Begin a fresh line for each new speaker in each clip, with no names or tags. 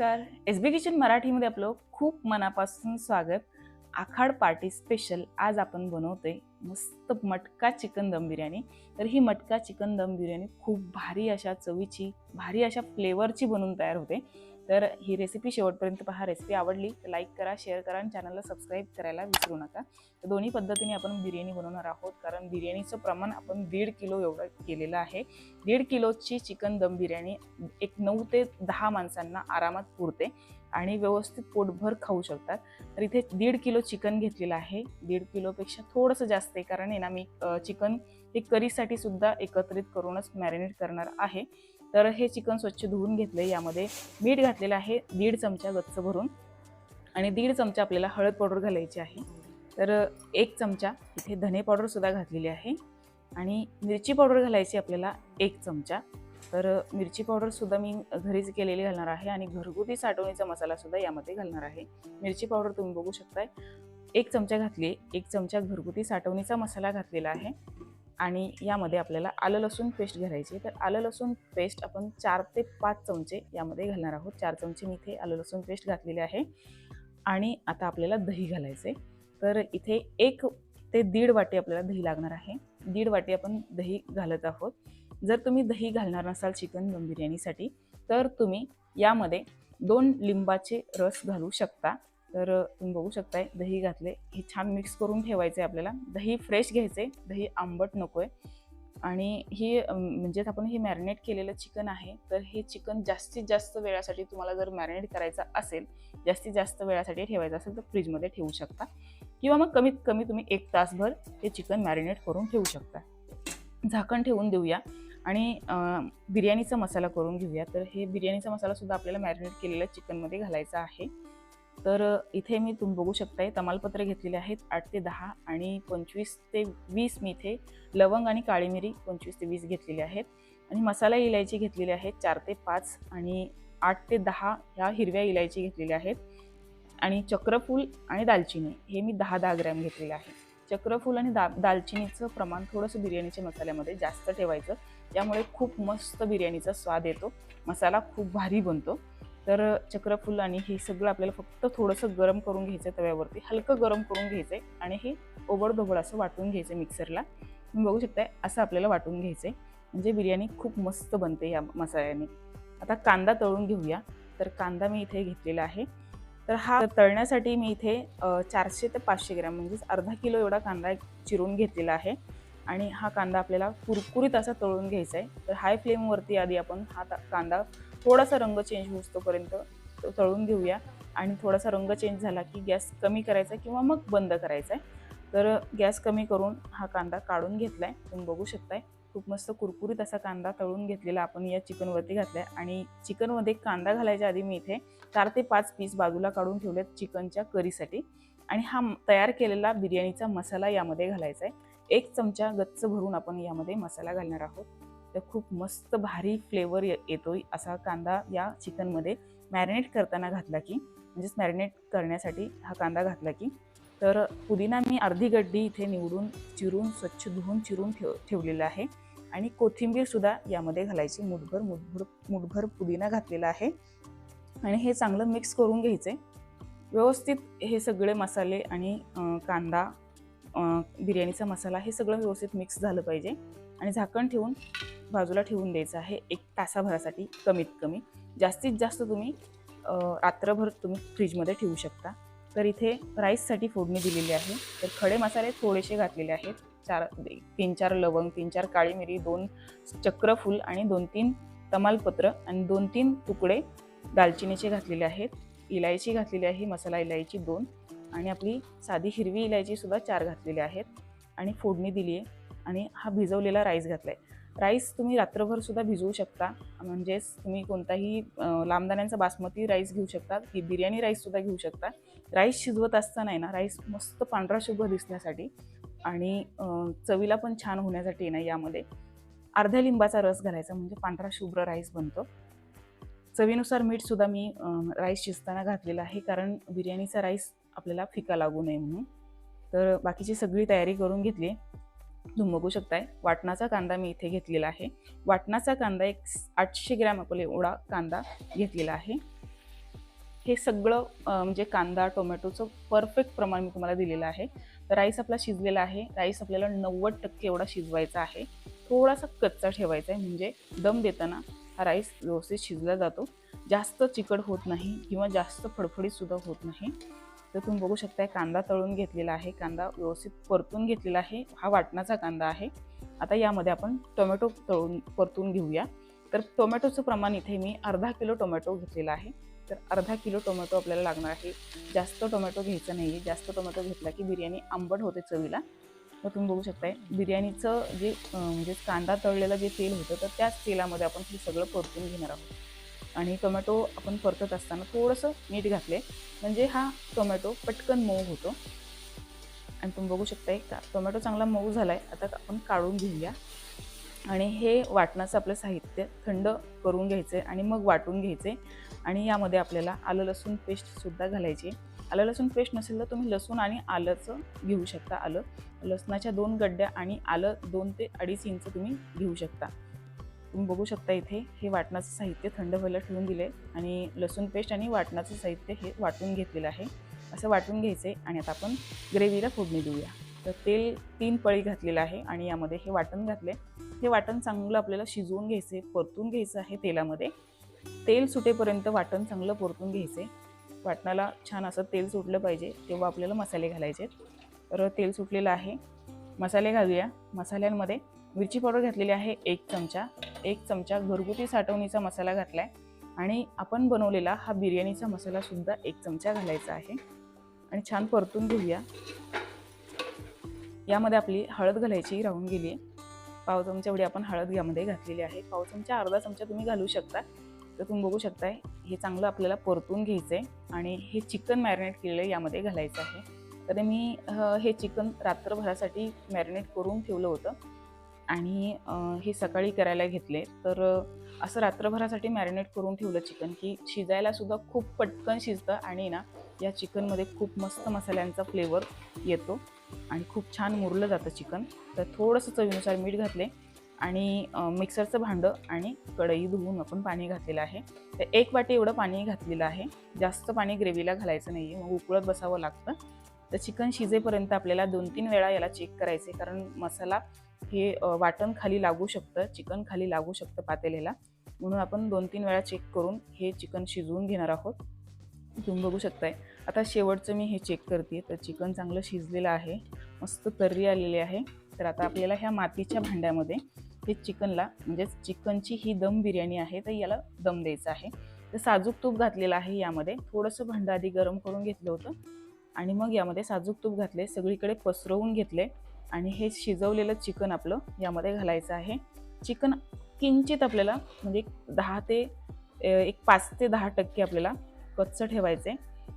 नमस्कार. एस बी किचन मराठीमध्ये आपलं खूप मनापासून स्वागत. आखाड पार्टी स्पेशल आज आपण बनवतोय मस्त मटका चिकन दम बिर्याणी. तर ही मटका चिकन दम बिर्याणी खूप भारी अशा चवीची भारी अशा फ्लेवरची बनवून तयार होते. तर ही रेसिपी शेवटपर्यंत पहा. रेसिपी आवडली तर लाईक करा शेअर करा आणि चॅनलला सबस्क्राईब करायला विसरू नका. तर दोन्ही पद्धतीने आपण बिर्याणी बनवणार आहोत. कारण बिर्याणीचं प्रमाण आपण दीड किलो एवढं केलेलं आहे. दीड किलोची चिकन दम बिर्याणी एक नऊ ते दहा माणसांना आरामात पुरते आणि व्यवस्थित पोटभर खाऊ शकतात. तर इथे दीड किलो चिकन घेतलेलं आहे. दीड किलोपेक्षा थोडंसं जास्त आहे. कारण आहे ना मी चिकन हे करीसाठी सुद्धा एकत्रित करूनच मॅरिनेट करणार आहे. तर हे चिकन स्वच्छ धुवून घेतलं यामध्ये मीठ घातलेलं आहे दीड चमचा गच्च भरून. आणि दीड चमचा आपल्याला हळद पावडर घालायची आहे. तर एक चमचा इथे धने पावडरसुद्धा घातलेली आहे. आणि मिरची पावडर घालायची आपल्याला एक चमचा. तर मिरची पावडरसुद्धा मी घरीच केलेली घालणार आहे आणि घरगुती साठवणीचा मसालासुद्धा यामध्ये घालणार आहे. मिरची पावडर तुम्ही बघू शकताय. एक चमचा घातली एक चमचा घरगुती साठवणीचा मसाला घातलेला आहे. आणि यामध्ये आपल्याला आलं लसूण पेस्ट घालायची तर आलं लसूण पेस्ट आपण चार ते पाच चमचे यामध्ये घालणार आहोत. चार चमचे मी इथे आलं लसूण पेस्ट घातलेले आहे. आणि आता आपल्याला दही घालायचे तर इथे एक ते दीड वाटी आपल्याला दही लागणार आहे. दीड वाटी आपण दही घालत आहोत. जर तुम्ही दही घालणार नसाल चिकन दम बिर्याणीसाठी तर तुम्ही यामध्ये दोन लिंबाचे रस घालू शकता. तर तुम्ही बघू शकताय दही घातले. हे छान मिक्स करून ठेवायचे आपल्याला. दही फ्रेश घ्यायचे दही आंबट नको आहे आणि ही म्हणजे आपण हे मॅरिनेट केलेलं चिकन आहे तर हे चिकन जास्तीत जास्त वेळासाठी तुम्हाला जर मॅरिनेट करायचं असेल जास्तीत जास्त वेळासाठी ठेवायचं असेल तर फ्रीजमध्ये ठेवू शकता. किंवा मग कमीत कमी तुम्ही एक तासभर हे चिकन मॅरिनेट करून ठेवू शकता. झाकण ठेवून देऊया. आणि बिर्याणीचा मसाला करून घेऊया. तर हे बिर्याणीचा मसालासुद्धा आपल्याला मॅरिनेट केलेल्या चिकनमध्ये घालायचा आहे. तर इथे मी तुम्ही बघू शकताय तमालपत्र घेतलेले आहेत आठ ते दहा आणि पंचवीस ते वीस मी इथे लवंग आणि काळी मिरी पंचवीस ते वीस घेतलेली आहेत. आणि मसाला इलायची घेतलेली आहेत चार ते पाच आणि आठ ते दहा ह्या हिरव्या इलायची घेतलेल्या आहेत. आणि चक्रफूल आणि दालचिनी हे मी दहा दहा ग्रॅम घेतलेले आहे. चक्रफूल आणि दा दालचिनीचं प्रमाण थोडंसं बिर्याणीच्या मसाल्यामध्ये जास्त ठेवायचं. त्यामुळे खूप मस्त बिर्याणीचा स्वाद येतो. मसाला खूप भारी बनतो. तर चक्रफूल आणि हे सगळं आपल्याला फक्त थोडंसं गरम करून घ्यायचं तव्यावरती. हलकं गरम करून घ्यायचं आहे आणि हे ओबड धोबड असं वाटून घ्यायचं मिक्सरला. तुम्ही बघू शकताय असं आपल्याला वाटून घ्यायचं आहे. म्हणजे बिर्याणी खूप मस्त बनते या मसाल्याने. आता कांदा तळून घेऊया. तर कांदा मी इथे घेतलेला आहे. तर हा तळण्यासाठी मी इथे चारशे ते पाचशे ग्रॅम म्हणजेच अर्धा किलो एवढा कांदा चिरून घेतलेला आहे. आणि हा कांदा आपल्याला कुरकुरीत असा तळून घ्यायचा आहे. तर हाय फ्लेमवरती आधी आपण हा ता- कांदा थोडासा रंग चेंज होतोपर्यंत तो तळून घेऊया. आणि थोडासा रंग चेंज झाला की गॅस कमी करायचा किंवा मग बंद करायचा आहे. तर गॅस कमी करून हा कांदा काढून घेतला आहे तुम्ही बघू शकताय. खूप मस्त कुरकुरीत असा कांदा तळून घेतलेला आपण या चिकनवरती घातला आहे आणि चिकनमध्ये कांदा घालायच्या आधी मी इथे चार ते पाच पीस बाजूला काढून ठेवलेत चिकनच्या करीसाठी. आणि हा तयार केलेला बिर्याणीचा मसाला यामध्ये घालायचा आहे. एक चमचा गच्च भरून आपण यामध्ये मसाला घालणार आहोत. तर खूप मस्त भारी फ्लेवर येतो असा कांदा या चिकनमध्ये मॅरिनेट करताना घातला की म्हणजेच मॅरिनेट करण्यासाठी हा कांदा घातला की तर पुदिना मी अर्धी गड्डी इथे निवडून चिरून स्वच्छ धुवून चिरून ठेव ठेवलेला आहे. आणि कोथिंबीरसुद्धा यामध्ये घालायची. मुठभर मुठभर मुठभर पुदिना घातलेला आहे. आणि हे चांगलं मिक्स करून घ्यायचं व्यवस्थित हे सगळे मसाले आणि कांदा बिर्याणीचा मसाला हे सगळं व्यवस्थित मिक्स झालं पाहिजे. आणि झाकण ठेवून बाजूला ठेवून द्यायचं आहे एक तासाभरासाठी कमीत कमी. जास्तीत जास्त तुम्ही रात्रभर तुम्ही फ्रीजमध्ये ठेवू शकता. तर इथे राईससाठी फोडणी दिलेली आहे. तर खडे मसाले थोडेसे घातलेले आहेत. चार तीन चार लवंग तीन चार काळी मिरी दोन चक्रफूल आणि दोन तीन तमालपत्र आणि दोन तीन तुकडे दालचिनीचे घातलेले आहेत. इलायची घातलेली आहे मसाला इलायची दोन आणि आपली साधी हिरवी इलायची सुद्धा चार घातलेली आहेत. आणि फोडणी दिली आहे आणि हा भिजवलेला राईस घातला आहे राईस तुम्ही रात्रभर सुद्धा भिजवू शकता. म्हणजेच तुम्ही कोणताही लांबदाण्यांचा बासमती राईस घेऊ शकता ही बिर्याणी राईससुद्धा घेऊ शकता. राईस शिजवत असताना आहे ना राईस मस्त पांढरा शुभ्र दिसण्यासाठी आणि चवीला पण छान होण्यासाठी आहे ना यामध्ये अर्ध्या लिंबाचा रस घालायचा म्हणजे पांढरा शुभ्र राईस बनतो. चवीनुसार मीठसुद्धा मी राईस शिजताना घातलेला आहे कारण बिर्याणीचा राईस आपल्याला फिका लागू नये म्हणून. तर बाकीची सगळी तयारी करून घेतली. तुम्ही बघू शकताय. वाटणाचा कांदा मी इथे घेतलेला आहे. वाटणाचा कांदा एक आठशे ग्रॅम आपले एवढा कांदा घेतलेला आहे. हे सगळं म्हणजे कांदा टोमॅटोचं परफेक्ट प्रमाण मी तुम्हाला दिलेलं आहे. तर राईस आपला शिजलेला आहे. राईस आपल्याला नव्वद टक्के एवढा शिजवायचा आहे. थोडासा कच्चा ठेवायचा आहे. म्हणजे दम देताना हा राईस व्यवस्थित शिजला जातो. जास्त चिकट होत नाही किंवा जास्त फडफडीतसुद्धा होत नाही. तर तुम्ही बघू शकता कांदा तळून घेतलेला आहे कांदा व्यवस्थित परतून घेतलेला आहे हा वाटणाचा कांदा आहे. आता यामध्ये आपण टोमॅटो तळून परतून घेऊया. तर टोमॅटोचं प्रमाण इथे मी अर्धा किलो टोमॅटो घेतलेला आहे. तर अर्धा किलो टोमॅटो आपल्याला लागणार आहे. जास्त टोमॅटो घ्यायचं नाही आहे जास्त टोमॅटो घेतला की बिर्याणी आंबट होते चवीला. तर तुम्ही बघू शकताय बिर्याणीचं जे म्हणजे कांदा तळलेलं जे तेल होतं तर त्याच तेलामध्ये आपण हे सगळं परतून घेणार आहोत. आणि टोमॅटो आपण परतत असताना थोडंसं मीठ घातले म्हणजे हा टोमॅटो पटकन मऊ होतो. आणि तुम्ही बघू शकताय का टोमॅटो चांगला मऊ झाला आहे आता आपण काढून घेऊया. आणि हे वाटणाचं आपलं साहित्य थंड करून घ्यायचं आहे आणि मग वाटून घ्यायचे आणि यामध्ये आपल्याला आलं लसूण पेस्टसुद्धा घालायची आलं लसूण पेस्ट नसेल तर तुम्ही लसूण आणि आलंचं घेऊ शकता आलं. लसणाच्या दोन गड्ड्या आणि आलं दोन ते अडीच इंच तुम्ही घेऊ शकता. तुम्ही बघू शकता इथे हे वाटणाचं साहित्य थंड व्हायला ठेवून दिले आणि लसूण पेस्ट आणि वाटणाचं साहित्य हे वाटून घेतलेलं आहे. असं वाटून घ्यायचं आहे आणि आता आपण ग्रेव्हीला फोडणी देऊया. तर तेल तीन पळी घातलेलं आहे आणि यामध्ये हे वाटण घातले हे वाटण चांगलं आपल्याला शिजवून घ्यायचं आहे परतून घ्यायचं आहे तेलामध्ये. तेल सुटेपर्यंत वाटण चांगलं परतून घ्यायचे वाटणाला छान असं तेल सुटलं पाहिजे तेव्हा आपल्याला मसाले घालायचे तर तेल सुटलेलं आहे. मसाले घालूया. मसाल्यांमध्ये मिरची पावडर घातलेली आहे एक चमचा. एक चमचा घरगुती साठवणीचा मसाला घातला आहे आणि आपण बनवलेला हा बिर्याणीचा मसालासुद्धा एक चमचा घालायचा आहे. आणि छान परतून घेऊया. यामध्ये आपली हळद घालायची राहून गेली आहे. पाव चमचा एवढी आपण हळद यामध्ये घातलेली आहे. पाव चमचा अर्धा चमचा तुम्ही घालू शकता. तर तुम्ही बघू शकताय हे चांगलं आपल्याला परतून घ्यायचं आहे आणि हे चिकन मॅरिनेट केलेलं यामध्ये घालायचं आहे. तर मी हे चिकन रात्रभरासाठी मॅरिनेट करून ठेवलं होतं. आणि हे सकाळी करायला घेतले. तर असं रात्रभरासाठी मॅरिनेट करून ठेवलं चिकन की शिजायला सुद्धा खूप पटकन शिजतं आणि ना या चिकनमध्ये खूप मस्त मसाल्यांचा फ्लेवर येतो आणि खूप छान मुरलं जातं चिकन. तर थोडंसं चवीनुसार मीठ घातले आणि मिक्सरचं भांडं आणि कढई धुवून आपण पाणी घातलेलं आहे. तर एक वाटी एवढं पाणी घातलेलं आहे. जास्त पाणी ग्रेव्हीला घालायचं नाही आहे मग उकळत बसावं लागतं. तर चिकन शिजेपर्यंत आपल्याला दोन तीन वेळा याला चेक करायचे कारण मसाला हे वाटण खाली लागू शकतं चिकन खाली लागू शकतं पातेल्याला. म्हणून आपण दोन तीन वेळा चेक करून हे चिकन शिजवून घेणार आहोत. तुम्ही बघू शकताय. आता शेवटचं मी हे चेक करते तर चिकन चांगलं शिजलेलं आहे. मस्त तर्री आलेली आहे. तर आता आपल्याला ह्या मातीच्या भांड्यामध्ये हे चिकनला म्हणजेच चिकनची ही दम बिर्याणी आहे तर याला दम द्यायचा आहे. तर साजूक तूप घातलेलं आहे यामध्ये. थोडंसं भांडं आधी गरम करून घेतलं होतं. आणि मग यामध्ये साजूक तूप घातले सगळीकडे पसरवून घेतले आणि हे शिजवलेलं चिकन आपलं यामध्ये घालायचं आहे. चिकन किंचित आपल्याला म्हणजे दहा ते एक पाच ते दहा टक्के आपल्याला कच्चं ठेवायचे.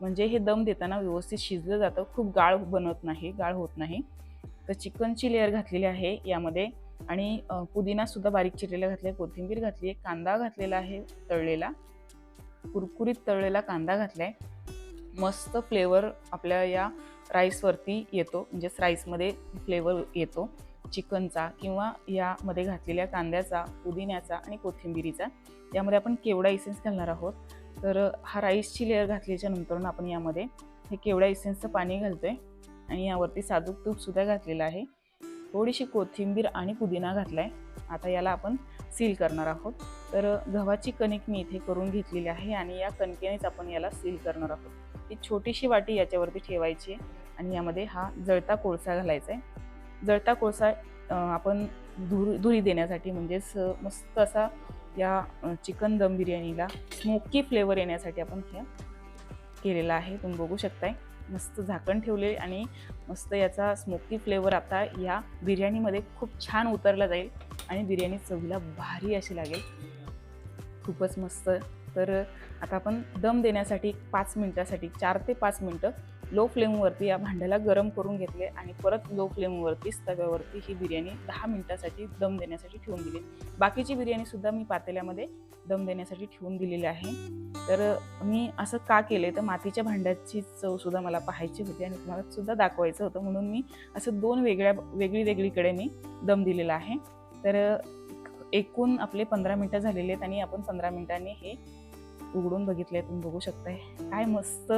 म्हणजे हे दम देताना व्यवस्थित शिजलं जातं. खूप गाळ बनत नाही गाळ होत नाही. तर चिकनची लेअर घातलेली आहे यामध्ये आणि पुदिनासुद्धा बारीक चिरलेला घातले कोथिंबीर घातली आहे कांदा घातलेला आहे तळलेला. कुरकुरीत तळलेला कांदा घातला आहे मस्त फ्लेवर आपल्या या राईसवरती येतो. म्हणजेच राईसमध्ये फ्लेवर येतो. चिकनचा किंवा यामध्ये घातलेल्या कांद्याचा पुदिन्याचा आणि कोथिंबिरीचा. यामध्ये आपण केवडा इसेन्स घालणार आहोत? तर हा राईसची लेअर घातल्याच्या नंतर आपण यामध्ये हे केवडा इसेन्सचं पाणी घालतोय आणि यावरती साजूक तूपसुद्धा घातलेलं आहे. थोडीशी कोथिंबीर आणि पुदिना घातलाय. आता याला आपण सील करणार आहोत. तर गव्हाची कणिक मी इथे करून घेतलेली आहे आणि या कणकेनेच आपण याला सील करणार आहोत. ही छोटीशी वाटी याच्यावरती ठेवायची आहे आणि यामध्ये हा जळता कोळसा घालायचा आहे जळता कोळसा आपण धुर धुरी देण्यासाठी म्हणजेच मस्त असा या चिकन दम बिर्याणीला स्मोकी फ्लेवर येण्यासाठी आपण हे केलेला आहे. तुम्ही बघू शकताय. मस्त झाकण ठेवले आणि मस्त याचा स्मोकी फ्लेवर आता या बिर्याणीमध्ये खूप छान उतरला जाईल आणि बिर्याणी चवीला भारी अशी लागेल. खूपच मस्त तर आता आपण दम देण्यासाठी पाच मिनटासाठी चार ते पाच मिनटं लो फ्लेमवरती या भांड्याला गरम करून घेतले आणि परत लो फ्लेमवरतीच तव्यावरती ही बिर्याणी दहा मिनटासाठी दम देण्यासाठी ठेवून दिली. बाकीची बिर्याणीसुद्धा मी पातेल्यामध्ये दम देण्यासाठी ठेवून दिलेली आहे. तर मी असं का केले तर मातीच्या भांड्याची चवसुद्धा मला पाहायची होती आणि तुम्हाला सुद्धा दाखवायचं होतं म्हणून मी असं दोन वेगळ्या वेगळी वेगळीकडे मी दम दिलेला आहे. तर एकूण आपले पंधरा मिनटं झालेले आहेत आणि आपण पंधरा मिनिटांनी हे उघडून बघितले तुम्ही बघू शकताय. काय मस्त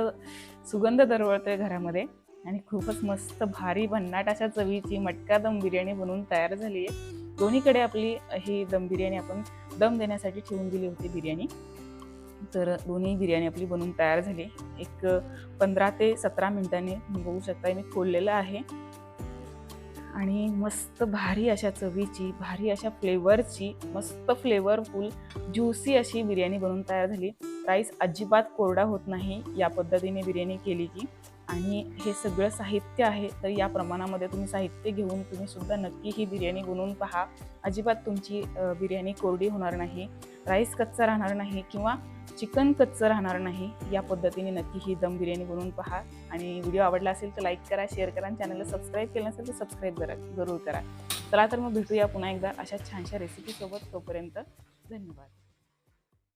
सुगंध दरवळतोय घरामध्ये. आणि खूपच मस्त भारी भन्नाट अशा चवीची मटका दम बिर्याणी बनवून तयार झाली आहे. दोन्हीकडे आपली ही दम बिर्याणी आपण दम देण्यासाठी ठेवून दिली होती बिर्याणी. तर दोन्ही बिर्याणी आपली बनवून तयार झाली. एक पंधरा ते सतरा मिनिटांनी बघू शकता मी खोललेलं आहे. आणि मस्त भारी अशा चवीची भारी अशा फ्लेवरची मस्त फ्लेवरफुल ज्युसी अशी बिर्याणी बनवून तयार झाली. राईस अजिबात कोरडा होत नाही या पद्धतीने बिर्याणी केली की आणि हे सगळं साहित्य आहे तर या प्रमाणामध्ये तुम्ही साहित्य घेऊन तुम्ही सुद्धा नक्की ही बिर्याणी बनवून पहा. अजिबात तुमची बिर्याणी कोरडी होणार नाही राईस कच्चा राहणार नाही किंवा चिकन कच्चं राहणार नाही या पद्धतीने नक्की ही दम बिर्याणी बनवून पहा. आणि व्हिडिओ आवडला असेल तर लाईक करा शेअर करा आणि चॅनलला सबस्क्राईब केलं नसेल तर सबस्क्राईब करा जरूर करा. चला तर मग भेटूया पुन्हा एकदा अशा छानशा रेसिपीसोबत तोपर्यंत धन्यवाद.